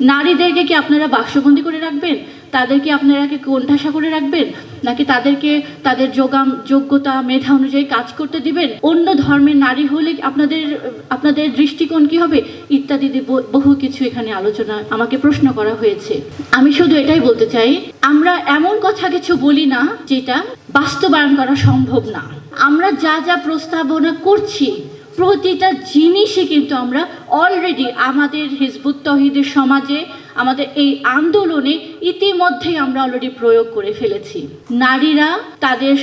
নারীদেরকে কি আপনারা বাক্সবন্দি করে রাখবেন? তাদেরকে আপনারা কি কোণঠাসা করে রাখবেন? নাকি তাদেরকে তাদের যোগাম, যোগ্যতা, মেধা অনুযায়ী কাজ করতে দিবেন? অন্য ধর্মের নারী হলে আপনাদের আপনাদের দৃষ্টিকোণ কি হবে? ইত্যাদি বহু কিছু এখানে আলোচনা, আমাকে প্রশ্ন করা হয়েছে। আমি শুধু এটাই বলতে চাই, আমরা এমন কথা কিছু বলি না যেটা বাস্তবায়ন করা সম্ভব না। আমরা যা যা প্রস্তাবনা করছি প্রতিটা জিনিসই কিন্তু আমরা অলরেডি আমাদের হিজবুত তহিদের সমাজে, আমাদের এই আন্দোলনে ইতিমধ্যেই আমরা অলরেডি প্রয়োগ করে ফেলেছি। নারীরা তাদের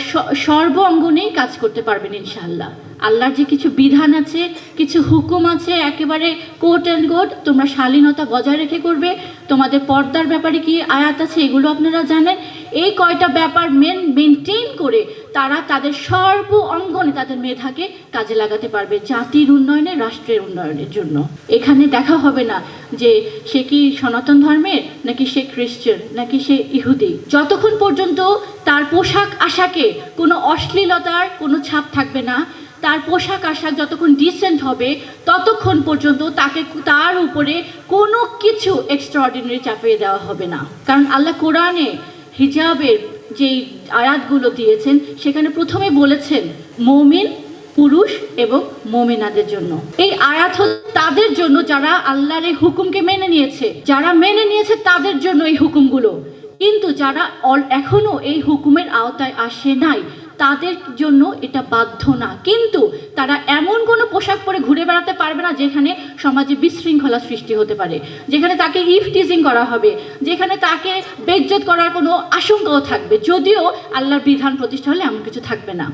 সর্ব অঙ্গনেই কাজ করতে পারবেন ইনশাল্লাহ আল্লাহর যে কিছু বিধান আছে, কিছু হুকুম আছে, একেবারে কোর্ট অ্যান্ড কোর্ট তোমরা শালীনতা বজায় রেখে করবে। তোমাদের পর্দার ব্যাপারে কি আয়াত আছে এগুলো আপনারা জানেন। এই কয়টা ব্যাপার মেন মেনটেন করে তারা তাদের সর্ব অঙ্গনে তাদের মেধাকে কাজে লাগাতে পারবে জাতির উন্নয়নে, রাষ্ট্রের উন্নয়নের জন্য। এখানে দেখা হবে না যে সে কি সনাতন ধর্মের, নাকি সে খ্রিস্টান, নাকি সে ইহুদি। যতক্ষণ পর্যন্ত তার পোশাক আশাকে কোনো অশ্লীলতার কোনো ছাপ থাকবে না তার পোশাক আশাক যতক্ষণ ডিসেন্ট হবে, ততক্ষণ পর্যন্ত তাকে তার উপরে কোনো কিছু এক্সট্রাঅর্ডিনারি চাপিয়ে দেওয়া হবে না। কারণ আল্লাহ কোরআনে হিজাবের যেই আয়াতগুলো দিয়েছেন, সেখানে প্রথমে বলেছেন, মৌমিন, পুরুষ এবং মমিনাদের জন্য। এই আয়াত হল তাদের জন্য যারা আল্লাহর এই হুকুমকে মেনে নিয়েছে। যারা মেনে নিয়েছে তাদের জন্য এই হুকুমগুলো। কিন্তু যারা অল- এখনও এই হুকুমের আওতায় আসে নাই তাদের জন্য এটা বাধ্য না। কিন্তু তারা এমন কোনো পোশাক পরে ঘুরে বেড়াতে পারবে না যেখানে সমাজে বিশৃঙ্খলা সৃষ্টি হতে পারে। যেখানে তাকে ইফ টিজিং করা হবে। যেখানে তাকে বেজ্জত করার কোনো আশঙ্কাও থাকবে। যদিও আল্লাহর বিধান প্রতিষ্ঠা হলে এমন কিছু থাকবে না।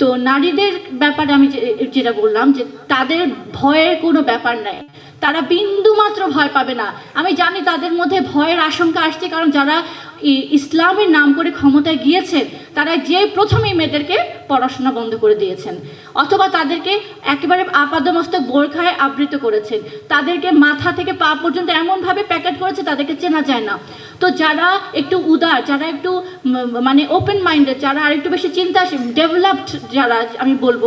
তো নারীদের ব্যাপারে আমি যেটা বললাম যে তাদের ভয়ের কোনো ব্যাপার নাই। তারা বিন্দু মাত্র ভয় পাবে না। আমি জানি তাদের মধ্যে ভয়ের আশঙ্কা আসছে কারণ যারা ইসলামের নাম করে ক্ষমতায় গিয়েছেন তারা যে প্রথমেই মেয়েদেরকে পড়াশোনা বন্ধ করে দিয়েছেন। অথবা তাদেরকে একেবারে আপাদমস্তক বোরখায় আবৃত করেছেন। তাদেরকে মাথা থেকে পা পর্যন্ত এমনভাবে প্যাকেট করেছে তাদেরকে চেনা যায় না। তো যারা একটু উদার, যারা একটু মানে ওপেন মাইন্ডেড যারা আরেকটু বেশি চিন্তা ডেভেলপড যারা আমি বলব,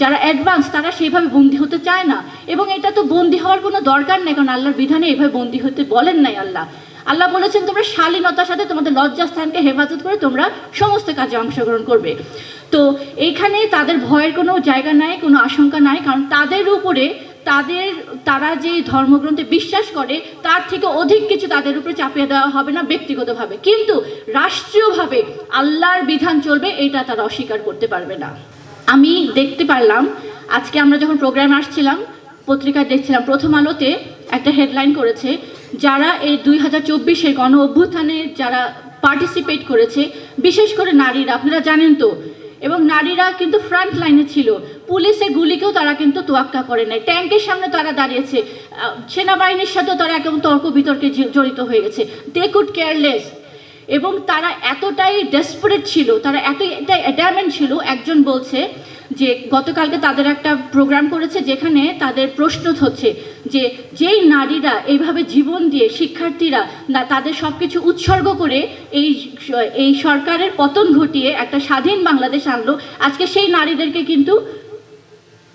যারা অ্যাডভান্স তারা সেইভাবে বন্দী হতে চায় না। এবং এটা তো বন্দী হওয়ার কোনো দরকার নেই, কারণ আল্লাহর বিধানে এইভাবে বন্দী হতে বলেন নাই আল্লাহ। আল্লাহ বলেছেন, তোমরা শালীনতার সাথে তোমাদের লজ্জাস্থানকে হেফাজত করে তোমরা সমস্ত কাজে অংশগ্রহণ করবে। তো এইখানে তাদের ভয়ের কোনো জায়গা নাই, কোনো আশঙ্কা নাই, কারণ তাদের উপরে তাদের, তারা যে ধর্মগ্রন্থে বিশ্বাস করে, তার থেকে অধিক কিছু তাদের উপরে চাপিয়ে দেওয়া হবে না ব্যক্তিগতভাবে। কিন্তু রাষ্ট্রীয়ভাবে আল্লাহর বিধান চলবে, এটা তারা অস্বীকার করতে পারবে না। আমি দেখতে পারলাম, আজকে আমরা যখন প্রোগ্রামে আসছিলাম, পত্রিকায় দেখছিলাম, প্রথম আলোতে একটা হেডলাইন করেছে, যারা এই দুই হাজার চব্বিশের গণ অভ্যুত্থানে যারা পার্টিসিপেট করেছে, বিশেষ করে নারীরা, আপনারা জানেন তো, এবং নারীরা কিন্তু ফ্রন্ট লাইনে ছিল। পুলিশের গুলিকেও তারা কিন্তু তোয়াক্কা করে নাই ট্যাঙ্কের সামনে তারা দাঁড়িয়েছে। সেনাবাহিনীর সাথেও তারা একদম তর্ক বিতর্কে জড়িত হয়ে গেছে। দে কুড কেয়ারলেস এবং তারা এতটাই ডেসপারেট ছিল, তারা এতটাই অ্যাডামেন্ট ছিল, একজন বলছে যে গতকালকে তাদের একটা প্রোগ্রাম করেছে যেখানে তাদের প্রশ্ন হচ্ছে যে যেই নারীরা এইভাবে জীবন দিয়ে শিক্ষার্থীরা না, তাদের সব কিছু উৎসর্গ করে এই এই সরকারের পতন ঘটিয়ে একটা স্বাধীন বাংলাদেশ আনলো, আজকে সেই নারীদেরকে কিন্তু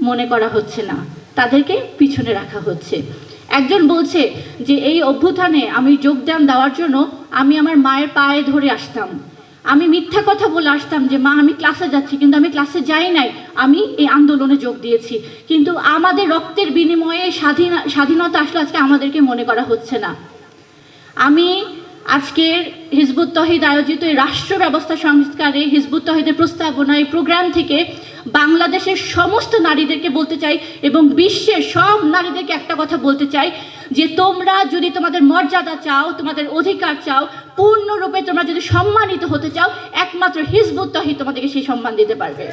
মনে করা হচ্ছে না। তাদেরকে পিছনে রাখা হচ্ছে। একজন বলছে যে, এই অভ্যুত্থানে আমি যোগদান দেওয়ার জন্য আমি আমার মায়ের পায়ে ধরে আসতাম। আমি মিথ্যা কথা বলে আসতাম যে, মা, আমি ক্লাসে যাচ্ছি, কিন্তু আমি ক্লাসে যাই নাই। আমি এই আন্দোলনে যোগ দিয়েছি। কিন্তু আমাদের রক্তের বিনিময়ে স্বাধীন, স্বাধীনতা আসলে আজকে আমাদেরকে মনে করা হচ্ছে না। আমি আজকের হিজবুত তহিদ আয়োজিত এই রাষ্ট্র ব্যবস্থা সংস্কারে হিজবুত তহিদের প্রস্তাবনা এই প্রোগ্রাম থেকে বাংলাদেশের সমস্ত নারীদেরকে বলতে চাই এবং বিশ্বের সব নারীদেরকে একটা কথা বলতে চাই যে তোমরা যদি তোমাদের মর্যাদা চাও, তোমাদের অধিকার চাও, পূর্ণরূপে তোমরা যদি সম্মানিত হতে চাও, একমাত্র হিজবুত তাহি তোমাদেরকে সেই সম্মান দিতে পারবে।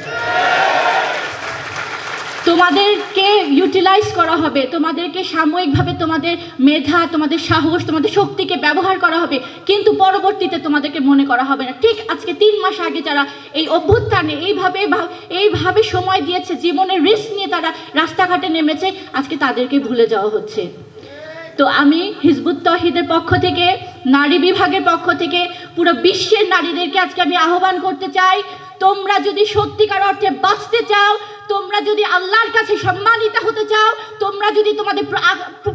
তোমাদেরকে ইউটিলাইজ করা হবে, তোমাদেরকে সাময়িকভাবে তোমাদের মেধা, তোমাদের সাহস, তোমাদের শক্তিকে ব্যবহার করা হবে, কিন্তু পরবর্তীতে তোমাদেরকে মনে করা হবে না। ঠিক আজকে তিন মাস আগে যারা এই অভ্যুত্থানে এইভাবে এইভাবে সময় দিয়েছে জীবনের রিস্ক নিয়ে তারা রাস্তাঘাটে নেমেছে, আজকে তাদেরকে ভুলে যাওয়া হচ্ছে। তো আমি হিজবুত তহিদের পক্ষ থেকে, নারী বিভাগের পক্ষ থেকে, পুরো বিশ্বের নারীদেরকে আজকে আমি আহ্বান করতে চাই, তোমরা যদি সত্যিকার অর্থে বাঁচতে চাও তোমরা যদি আল্লাহর কাছে সম্মানিত হতে চাও, তোমরা যদি তোমাদের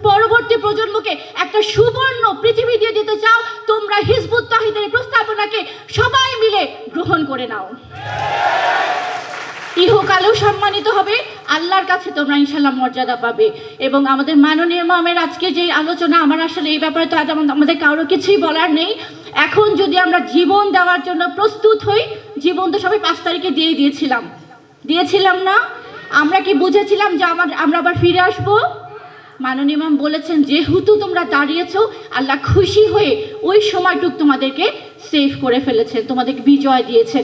পরবর্তী প্রজন্মকে একটা সুবর্ণ পৃথিবী দিয়ে দিতে চাও, তোমরা হিজবুত তাহিদের প্রস্তাবনাকে সবাই মিলে গ্রহণ করে নাও। ইহকালেও সম্মানিত হবে, আল্লাহর কাছে তোমরা ইনশাল্লাহ মর্যাদা পাবে। এবং আমাদের মাননীয় মামের আজকে যে আলোচনা, আমার আসলে এই ব্যাপারে তো আমাদের কারও কিছুই বলার নেই। এখন যদি আমরা জীবন দেওয়ার জন্য প্রস্তুত হই, জীবন তো সবাই পাঁচ তারিখে দিয়ে দিয়েছিলাম। দিয়েছিলাম না। আমরা কি বুঝেছিলাম যে আমার আমরা আবার ফিরে আসব? মাননীয় ম্যাম বলেছেন, যেহেতু তোমরা দাঁড়িয়েছ, আল্লাহ খুশি হয়ে ওই সময়টুক তোমাদেরকে সেভ করে ফেলেছেন, তোমাদেরকে বিজয় দিয়েছেন।